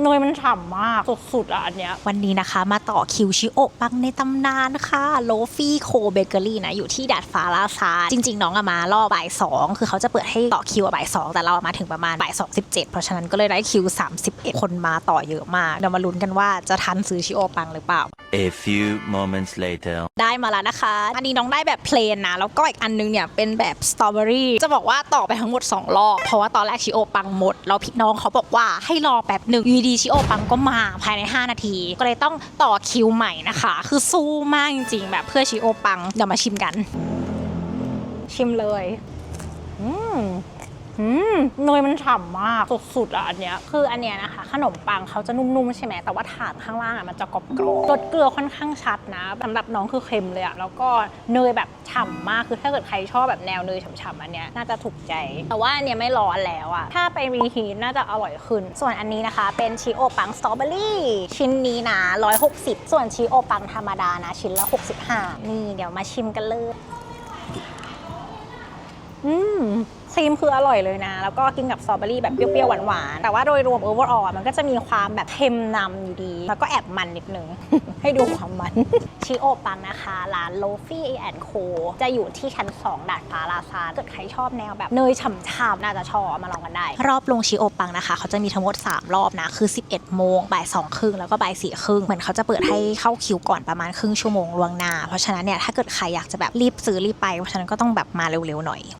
เนยมันฉ่ำมาก สุดๆอะอันเนี้ย วันนี้นะคะมาต่อคิวชิโอะปังในตำนานค่ะโลฟี่โคเบเกอรี่นะ อยู่ที่ดัดฟ้าลาซานจริง ๆ น้องอะมารอบ่ายสองคือเขาจะเปิดให้ต่อคิวบ่ายสองแต่เรามาถึงประมาณบ่ายสองสิบเจ็ดเพราะฉะนั้นก็เลยได้คิวสามสิบเอ็ดคนมาต่อเยอะมาก เดี๋ยวมาลุ้นกันว่าจะทันซื้อชิโอะปังหรือเปล่า A few moments later. ได้มาแล้วนะคะ อันนี้น้องได้แบบเพลนนะ แล้วก็อีกอันนึงเนี่ยเป็นแบบสตรอเบอรี่ จะบอกว่าต่อไปทั้งหมด 2 รอบ เพราะว่าตอนแรกชิโอปังหมด แล้วพี่น้องเขาบอกว่าให้รอแป๊บหนึ่งอยูดีชิโอปังก็มาภายใน 5 นาที ก็เลยต้องต่อคิวใหม่นะคะ คือสู้มากจริงๆ แบบเพื่อชิโอปัง เดี๋ยวมาชิมกัน ชิมเลย อืม เนยมันฉ่ำมากสุดๆอะอันเนี้ยคืออันเนี้ยนะคะ ขนมปังเขาจะนุ่มๆใช่ไหมแต่ว่าถาดข้างล่างอะมันจะกรอบๆรสเกลือค่อนข้างชัดนะสำหรับน้องคือเค็มเลยอะแล้วก็เนยแบบฉ่ำมากคือถ้าเกิดใครชอบแบบแนวเนยฉ่ำๆอันเนี้ยน่าจะถูกใจ แต่ว่าอันเนี้ยไม่ร้อนแล้วอะถ้าไปรีฮีทน่าจะอร่อยขึ้น ส่วนอันนี้นะคะ เป็นชีโอปังสตรอเบอรี่ชิ้นนี้นะ160 ส่วนชีโอปังธรรมดานะชิ้นละ65นี่เดี๋ยวมาชิมกันเลยอืม ครีมคืออร่อยเลยนะ แล้วก็กินกับสตรอเบอรี่แบบเปรี้ยวๆหวานๆแต่ว่าโดยรวม overall อะมันก็จะมีความแบบเค็มนำอยู่ดี แล้วก็แอบมันนิดนึง ให้ดูความมัน ชิโอปังนะคะ ร้านโลฟี่แอนโคจะอยู่ที่ชั้น 2 ดาดฟ้าลาซาเกิดใครชอบแนวแบบเนยฉ่ำๆน่าจะชอบมาลองกันได้ รอบลงชิโอปังนะคะ เขาจะมีทั้งหมด 3 รอบนะ คือ 11 โมงบ่าย2ครึ่งแล้วก็บ่าย4ครึ่งเหมือนเขาจะเปิดให้เข้าคิวก่อนประมาณครึ่งชั่วโมงล่วงหน้าเพราะฉะนั้นเนี่ยถ้าเกิดใครอยากจะแบบรีบซื้อรีบไปเพราะฉะนั้นก็ต้องแบบมาเร็วๆหน่อย